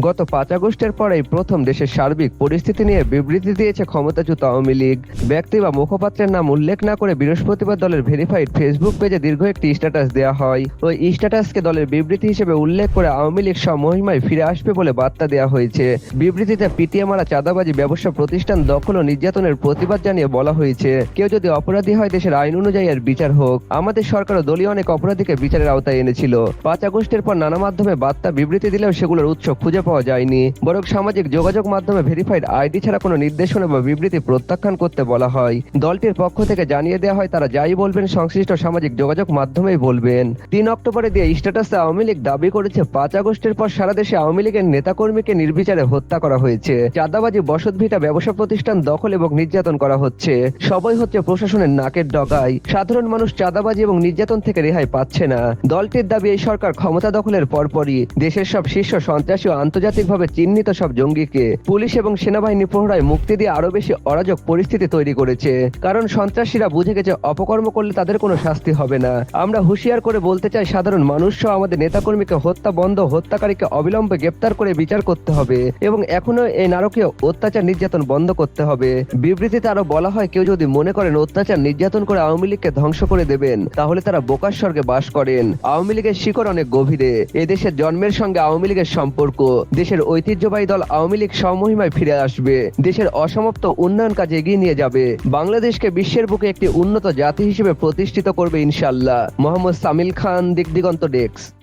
গত পাঁচ আগস্টের পরেই প্রথম দেশের সার্বিক পরিস্থিতি নিয়ে বিবৃতি দিয়েছে ক্ষমতাচ্যুত আওয়ামী লীগ। ব্যক্তি বা মুখপাত্রের নাম উল্লেখ না করে বৃহস্পতিবার দলের ভেরিফাইড ফেসবুক পেজে দীর্ঘ একটি স্ট্যাটাস দেওয়া হয়। ওই স্ট্যাটাসকে দলের বিবৃতি হিসেবে উল্লেখ করে আওয়ামী লীগ সব মহিমায় ফিরে আসবে বলে বার্তা দেওয়া হয়েছে। বিবৃতিতে পিটিএ চাঁদাবাজি ব্যবসা প্রতিষ্ঠান দখল ও নির্যাতনের প্রতিবাদ জানিয়ে বলা হয়েছে, কেউ যদি অপরাধী হয় দেশের আইন অনুযায়ী এর বিচার হোক। আমাদের সরকার ও দলীয় অনেক অপরাধীকে বিচারের আওতায় এনেছিল। পাঁচ আগস্টের পর নানা মাধ্যমে বার্তা বিবৃতি দিলেও সেগুলোর উৎস খুঁজে পাওয়া যায়নি। বরং সামাজিক যোগাযোগ মাধ্যমে ভেরিফাইড আইডি ছাড়া কোনো নির্দেশনা বা বিবৃতি প্রত্যাখ্যান করতে বলা হয়। দলটির পক্ষ থেকে জানিয়ে দেওয়া হয়, তারা যাই বলবেন, সংশ্লিষ্ট সামাজিক যোগাযোগ মাধ্যমেই বলবেন। তিন অক্টোবরে দিয়ে স্ট্যাটাসে আওয়ামী লীগ দাবি করেছে, পাঁচ আগস্টের পর সারা দেশে আওয়ামী লীগের নেতাকর্মীকে নির্বিচারে হত্যা করা হয়েছে। চাঁদাবাজি, বসতভিটা, ব্যবসা প্রতিষ্ঠান দখল এবং নির্যাতন করা হচ্ছে। সবই হচ্ছে প্রশাসনের নাকের ডগায়। সাধারণ মানুষ চাঁদাবাজি এবং নির্যাতন থেকে রেহাই পাচ্ছে না। দলটির দাবি, এই সরকার ক্ষমতা দখলের পরপরই। দেশের সব শীর্ষ সন্ত্রাসী ও আন্তর্জাতিকভাবে চিহ্নিত সব জঙ্গিকে পুলিশ এবং সেনাবাহিনী প্রহরায় মুক্তি দিয়ে আরও বেশি অরাজক পরিস্থিতি তৈরি করেছে। কারণ সন্ত্রাসীরা বুঝে গেছে অপকর্ম করলে তাদের কোনো শাস্তি হবে না। আমরা হুঁশিয়ার করে বলতে চাই, সাধারণ মানুষ সহ আমাদের নেতাকর্মীকে হত্যা বন্ধ, হত্যাকারীকে অবিলম্বে গ্রেপ্তার করে বিচার করতে হবে এবং এখনও এই নারকীয় অত্যাচার নির্যাতন বন্ধ করতে হবে। বিবৃতিতে আরও বলা হয়, কেউ যদি মনে করেন অত্যাচার নির্যাতন করে আওয়ামী লীগকে ধ্বংস করে দেবেন, তাহলে তারা বোকার স্বর্গে বাস করেন। আওয়ামী লীগের শিকড় অনেক গভীরে। এদেশের জন্মের সঙ্গে আওয়ামী লীগের সম্পর্ক। দেশের ঐতিহ্যবাহী দল আওয়ামী লীগ সমহিমায় ফিরে আসবে। দেশের অসমাপ্ত উন্নয়ন কাজে এগিয়ে নিয়ে যাবে। বাংলাদেশকে বিশ্বের বুকে একটি উন্নত জাতি হিসেবে প্রতিষ্ঠিত করবে ইনশাল্লাহ মোহাম্মদ সামিল খান, দিগদিগন্ত ডেস্ক।